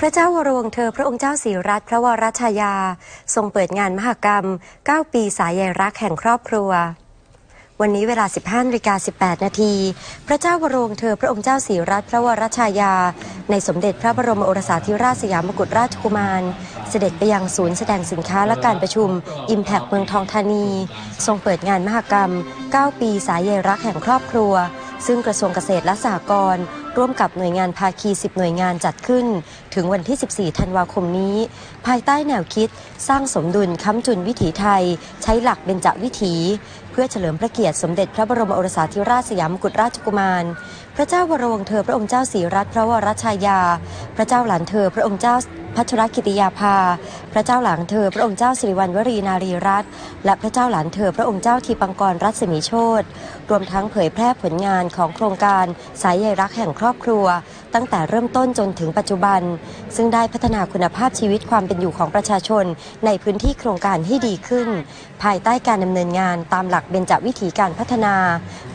พระเจ้าวรวงเธอพระองค์เจ้าศรีรัตพระวรชายา ทรงเปิดงานมหกรรม 9 ปีสายใยรักแห่งครอบครัว วันนี้เวลา 15นาฬิกา18 นาที พระเจ้าวรวงเธอพระองค์เจ้าศรีรัตพระวรชายา ในสมเด็จพระบรมโอรสาธิราชสยามกุฎราชกุมาร เสด็จไปยังศูนย์แสดงสินค้าและการประชุม Impact เมืองทองธานี ทรงเปิดงานมหกรรม 9 ปีสายใยรักแห่งครอบครัว ซึ่งกระทรวงเกษตรและสหกรณ์ร่วมกับหน่วยงานภาคี 10 หน่วยงานจัดขึ้น ถึงวันที่ 14 ธันวาคมนี้ ภายใต้แนวคิด สร้างสมดุลค้ำจุนวิถีไทย ใช้หลักเบญจวิถี เพื่อเฉลิมพระเกียรติสมเด็จพระบรมโอรสาธิราชสยามกุฎราชกุมาร พระเจ้าวรวงเธอพระองค์เจ้าศรีรัตนพระวรชายา พระเจ้าหลานเธอ พระองค์เจ้าพัชรกิติยาภา พระเจ้าหลานเธอ พระองค์เจ้าสิริวัณวรีนารีรัตน์และพระเจ้าหลานเธอ พระองค์เจ้าทีปังกรรัศมีโชตรวมทั้งเผยแพร่ผลงานของโครงการสายใยรักแห่งครอบครัว ตั้งแต่เริ่มต้นจนถึงปัจจุบัน ซึ่งได้พัฒนาคุณภาพชีวิตความเป็นอยู่ของประชาชน ในพื้นที่โครงการให้ดีขึ้น ภายใต้การดำเนินงานตามหลักเบญจวิถีการพัฒนา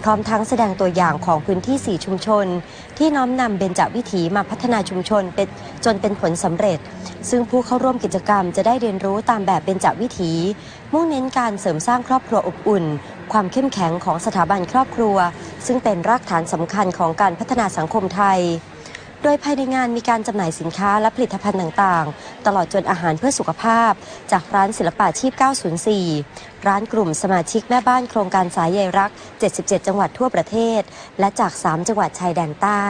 พร้อมทั้งแสดงตัวอย่างของพื้นที่ 4 ชุมชน ที่น้อมนำเบญจวิถีมาพัฒนาชุมชนเป็นจนเป็นผลสำเร็จ ซึ่งผู้เข้าร่วมกิจกรรมจะได้เรียนรู้ตามแบบเบญจวิถี มุ่งเน้นการเสริมสร้างครอบครัวอบอุ่น ความเข้มแข็งของสถาบันครอบครัว ซึ่งเป็นรากฐานสำคัญของการพัฒนาสังคมไทย โดยภายในงานมีการจำหน่ายสินค้าและผลิตภัณฑ์ต่างๆ ตลอดจนอาหารเพื่อสุขภาพ จากร้านศิลปะชีพ 904 ร้านกลุ่มสมาชิกแม่บ้านโครงการสายใยรัก 77 จังหวัดทั่วประเทศ และจาก 3 จังหวัดชายแดนใต้